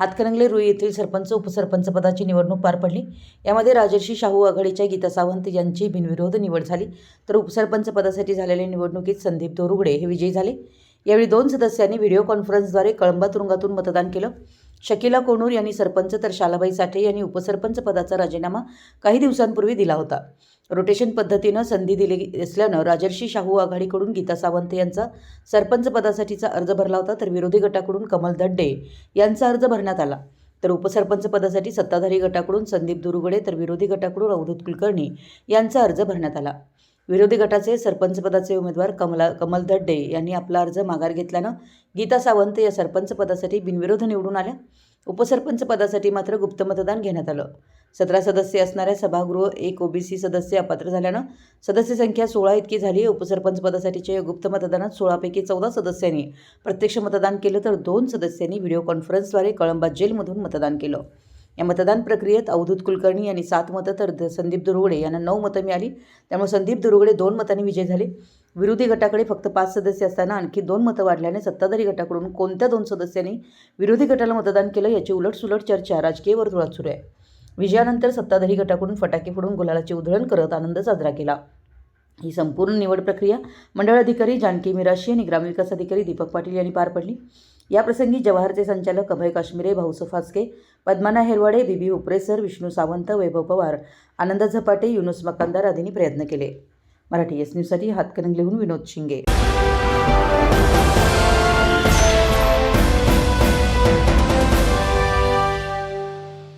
हातकणंगले रुई येथील सरपंच उपसरपंच पदाची निवडणूक पार पडली. यामध्ये राजर्षी शाहू आघाडीच्या गीता सावंत यांची बिनविरोध निवड झाली. तर उपसरपंच पदासाठी झालेल्या निवडणुकीत संदीप दोरुगडे हे विजयी झाले. यावेळी दोन सदस्यांनी व्हिडिओ कॉन्फरन्सद्वारे कळंबा तुरुंगातून मतदान केलं. शकिला कोणूर यांनी सरपंच तर शालाबाई साठे यांनी उपसरपंच पदाचा राजीनामा काही दिवसांपूर्वी दिला होता. रोटेशन पद्धतीनं संधी दिली असल्यानं राजर्षी शाहू आघाडीकडून गीता सावंत यांचा सरपंच पदासाठीचा अर्ज भरला होता तर विरोधी गटाकडून कमल दड्डे यांचा अर्ज भरण्यात आला. तर उपसरपंच पदासाठी सत्ताधारी गटाकडून संदीप दुरुगडे तर विरोधी गटाकडून अवधूत कुलकर्णी यांचा अर्ज भरण्यात आला. विरोधी गटाचे सरपंच पदाचे उमेदवार कमला कमल दड्डे यांनी आपला अर्ज माघार घेतल्यानं गीता सावंत या सरपंच पदासाठी बिनविरोध निवडून आल्या. उपसरपंच पदासाठी मात्र गुप्त मतदान घेण्यात आलं. सतरा सदस्य असणाऱ्या सभागृह एक ओबीसी सदस्य अपात्र झाल्यानं सदस्य संख्या सोळा इतकी झाली. उपसरपंच पदासाठीच्या गुप्त मतदानात सोळापैकी चौदा सदस्यांनी प्रत्यक्ष मतदान केलं तर दोन सदस्यांनी व्हिडिओ कॉन्फरन्सद्वारे कळंबा जेलमधून मतदान केलं. या मतदान प्रक्रियेत अवधूत कुलकर्णी यांनी सात मतं तर द- संदीप दुरुगडे यांना नऊ मतं मिळाली. त्यामुळे संदीप दुरुगडे दोन मतांनी विजय झाले. विरोधी गटाकडे फक्त पाच सदस्य असताना आणखी दोन मतं वाढल्याने सत्ताधारी गटाकडून कोणत्या दोन सदस्यांनी विरोधी गटाला मतदान केलं याची उलटसुलट चर्चा राजकीय वर्तुळात सुरू आहे. विजयानंतर सत्ताधारी गटाकडून फटाके फोडून गुलालाची उधळण करत आनंद साजरा केला. ही संपूर्ण निवड प्रक्रिया मंडळ अधिकारी जानकी मिराशी आणि ग्रामविकास अधिकारी दीपक पाटील यांनी पार पडली. याप्रसंगी जवाहरचे संचालक अभय काश्मीरे भाऊ फासके पद्मना हेरवाडे बीबी उपरेसर विष्णू सावंत वैभव पवार आनंद झपाटे युनुस मकानदार आदींनी प्रयत्न केले. मराठी एस न्यूजसाठी हातकणंगलेहून विनोद शिंगे.